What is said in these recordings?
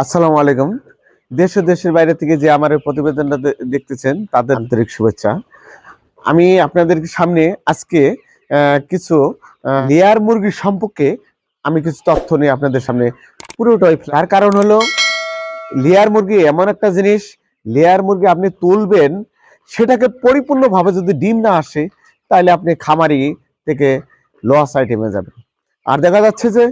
আসসালামু আলাইকুম। দেশ দেশের বাইরে থেকে যে আমার প্রতিবেদনটা দেখতেছেন, তাদের আন্তরিক শুভেচ্ছা। আমি আপনাদের সামনে আজকে কিছু লেয়ার মুরগির সম্পর্কে আমি কিছু তথ্য নিয়ে আপনাদের সামনে পুরোটাই তার কারণ হলো, লেয়ার মুরগি এমন একটা জিনিস, লেয়ার মুরগি আপনি তুলবেন, সেটাকে পরিপূর্ণভাবে যদি ডিম না আসে, তাহলে আপনি খামারি থেকে লস আইটেমে যাবেন। আর দেখা যাচ্ছে যে,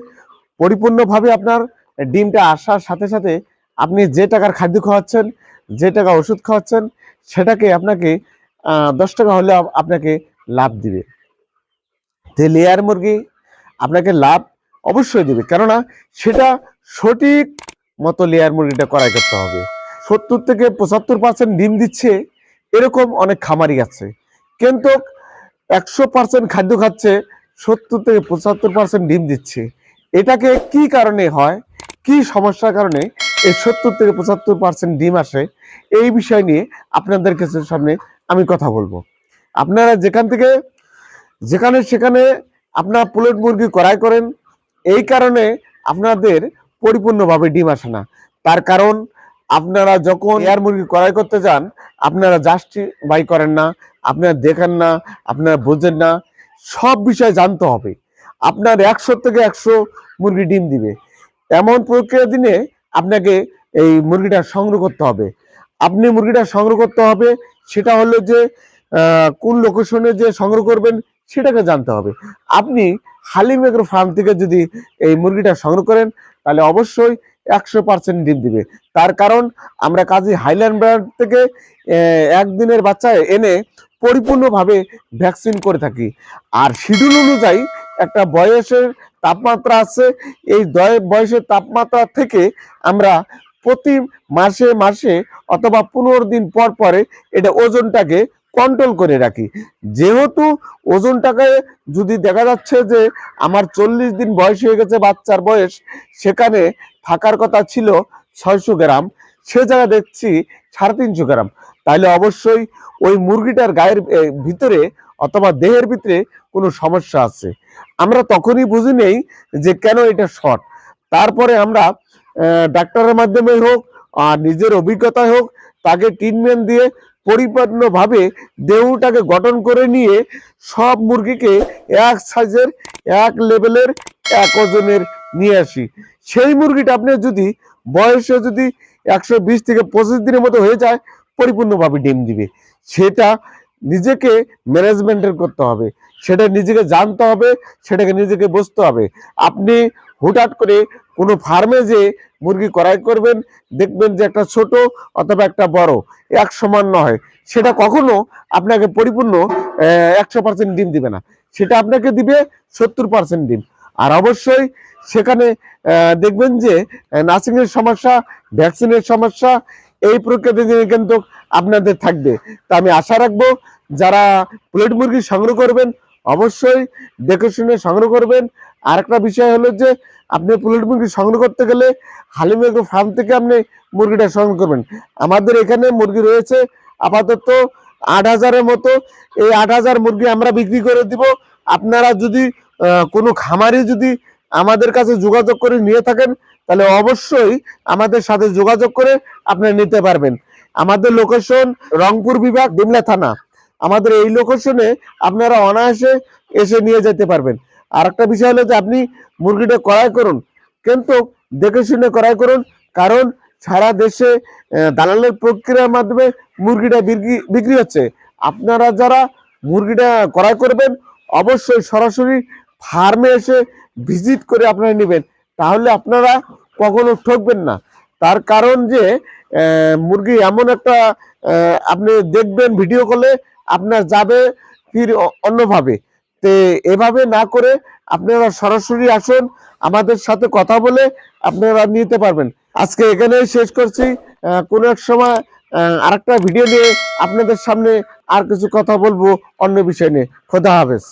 পরিপূর্ণভাবে আপনার ডিমটা আসার সাথে সাথে আপনি যে টাকার খাদ্য খাওয়াচ্ছেন, যে টাকা ওষুধ খাওয়াচ্ছেন, সেটাকে আপনাকে দশ টাকা হলে আপনাকে লাভ দিবে। যে লেয়ার মুরগি আপনাকে লাভ অবশ্যই দিবে। কেননা সেটা সঠিক মতো লেয়ার মুরগিটা করাই করতে হবে। সত্তর থেকে পঁচাত্তর পার্সেন্ট ডিম দিচ্ছে, এরকম অনেক খামারি আছে। কিন্তু একশো পার্সেন্ট খাদ্য খাচ্ছে, সত্তর থেকে পঁচাত্তর পার্সেন্ট ডিম দিচ্ছে। এটাকে কি কারণে হয়? কি সমস্যার কারণে? এই সত্তর থেকে পঁচাত্তর পার্সেন্ট ডিম আসে। এই বিষয় নিয়ে আপনাদের কাছে সামনে আমি কথা বলব। আপনারা যেখান থেকে, যেখানে সেখানে আপনার পুলেট মুরগি ক্রয় করেন, এই কারণে আপনাদের পরিপূর্ণভাবে ডিম আসে না। তার কারণ, আপনারা যখন এয়ার মুরগি ক্রয় করতে যান, আপনারা বাই করেন না, আপনারা দেখেন না, আপনারা বোঝেন না, সব বিষয় জানতে হবে। আপনার একশো থেকে একশো মুরগি ডিম দিবে। এমন প্রক্রিয়া দিনে আপনাকে এই মুরগিটা সংগ্রহ করতে হবে। আপনি মুরগিটা সংগ্রহ করতে হবে, সেটা হলো যে কোন লোকেশনে যে সংগ্রহ করবেন, সেটাকে জানতে হবে। আপনি হালিম এগ্রো ফার্ম থেকে যদি এই মুরগিটা সংগ্রহ করেন, তাহলে অবশ্যই একশো পার্সেন্ট ডিম দিবে। তার কারণ, আমরা কাজী হাইল্যান্ড ব্র্যান্ড থেকে একদিনের বাচ্চা এনে পরিপূর্ণভাবে ভ্যাকসিন করে থাকি। আর শিডিউল অনুযায়ী একটা বয়সের তাপমাত্রা আছে, এই বয়সের তাপমাত্রা থেকে আমরা প্রতি মাসে মাসে অথবা পনেরো দিন পর পরে এটা ওজনটাকে কন্ট্রোল করে রাখি। যেহেতু ওজনটাকে যদি দেখা যাচ্ছে যে আমার চল্লিশ দিন বয়স হয়ে গেছে বাচ্চার বয়স, সেখানে থাকার কথা ছিল ছয়শো গ্রাম, সে জায়গায় দেখছি সাড়ে তিনশো গ্রাম। তাহলে অবশ্যই ওই মুরগিটার গায়ের ভিতরে অথবা দেহের ভিতরে কোনো সমস্যা আছে। আমরা তখনই বুঝি নেই যে কেন এটা শর্ট। তারপরে আমরা ডাক্তারের মাধ্যমে হোক আর নিজের অভিজ্ঞতায় হোক, তাকে ট্রিটমেন্ট দিয়ে পরিপূর্ণভাবে দেহটাকে গঠন করে নিয়ে সব মুরগিকে এক সাইজের এক লেভেলের এক ওজনের নিয়ে আসি। সেই মুরগিটা আপনি যদি বয়সে যদি একশো বিশ থেকে পঁচিশ দিনের মতো হয়ে যায়, পরিপূর্ণভাবে ডিম দিবে। সেটা নিজেকে ম্যানেজমেন্টের করতে হবে। সেটা নিজেকে জানতে হবে, সেটাকে নিজেকে বুঝতে হবে। আপনি হুটহাট করে কোনো ফার্মে যে মুরগি ক্রয় করবেন, দেখবেন যে একটা ছোট অথবা একটা বড় এক সমান নয়। সেটা কখনো আপনাকে পরিপূর্ণ একশো পার্সেন্ট ডিম দিবে না। সেটা আপনাকে দিবে সত্তর পার্সেন্ট ডিম। আর অবশ্যই সেখানে দেখবেন যে নার্সিংয়ের সমস্যা ভ্যাকসিনের সমস্যা এই প্রক্রিয়াতে কিন্তু আপনাদের থাকবে। তা আমি আশা রাখব যারা প্লেট মুরগি সংগ্রহ করবেন, অবশ্যই দেখে শুনে সংগ্রহ করবেন। আর একটা বিষয় হলো যে, আপনি প্লেট মুরগি সংগ্রহ করতে গেলে হালিমেগো ফার্ম থেকে আপনি মুরগিটা সংগ্রহ করবেন। আমাদের এখানে মুরগি রয়েছে আপাতত আট হাজারের মতো। এই আট হাজার মুরগি আমরা বিক্রি করে দিব। আপনারা যদি কোনো খামারি যদি আমাদের কাছে যোগাযোগ করে নিয়ে থাকেন তাহলে অবশ্যই আমাদের সাথে যোগাযোগ করে আপনি নিতে পারবেন। আমাদের লোকেশন রংপুর বিভাগ, ডিমলা থানা। আমাদের এই লোকেশনে আপনারা অনায়াসে এসে নিয়ে যেতে পারবেন। আর একটা বিষয় হলো যে আপনি মুরগিটা ক্রয় করুন। কিন্তু দেখে শুনে ক্রয় করুন। কারণ সারা দেশে দালালের প্রক্রিয়ার মাধ্যমে মুরগিটা বিক্রি বিক্রি হচ্ছে। আপনারা যারা মুরগিটা ক্রয় করবেন, অবশ্যই সরাসরি ফার্মে এসে ভিজিট করে আপনারা নেবেন। তাহলে আপনারা কখনো ঠকবেন না। তার কারণ যে মুরগি এমন একটা আপনি দেখবেন ভিডিও কলে, আপনার যাবে ফির অন্যভাবে। তে এভাবে না করে আপনারা সরাসরি আসুন, আমাদের সাথে কথা বলে আপনারা নিতে পারবেন। আজকে এখানে শেষ করছি। কোনো এক সময় আরেকটা ভিডিও নিয়ে আপনাদের সামনে আর কিছু কথা বলব অন্য বিষয় নিয়ে। খোদা হাফেজ।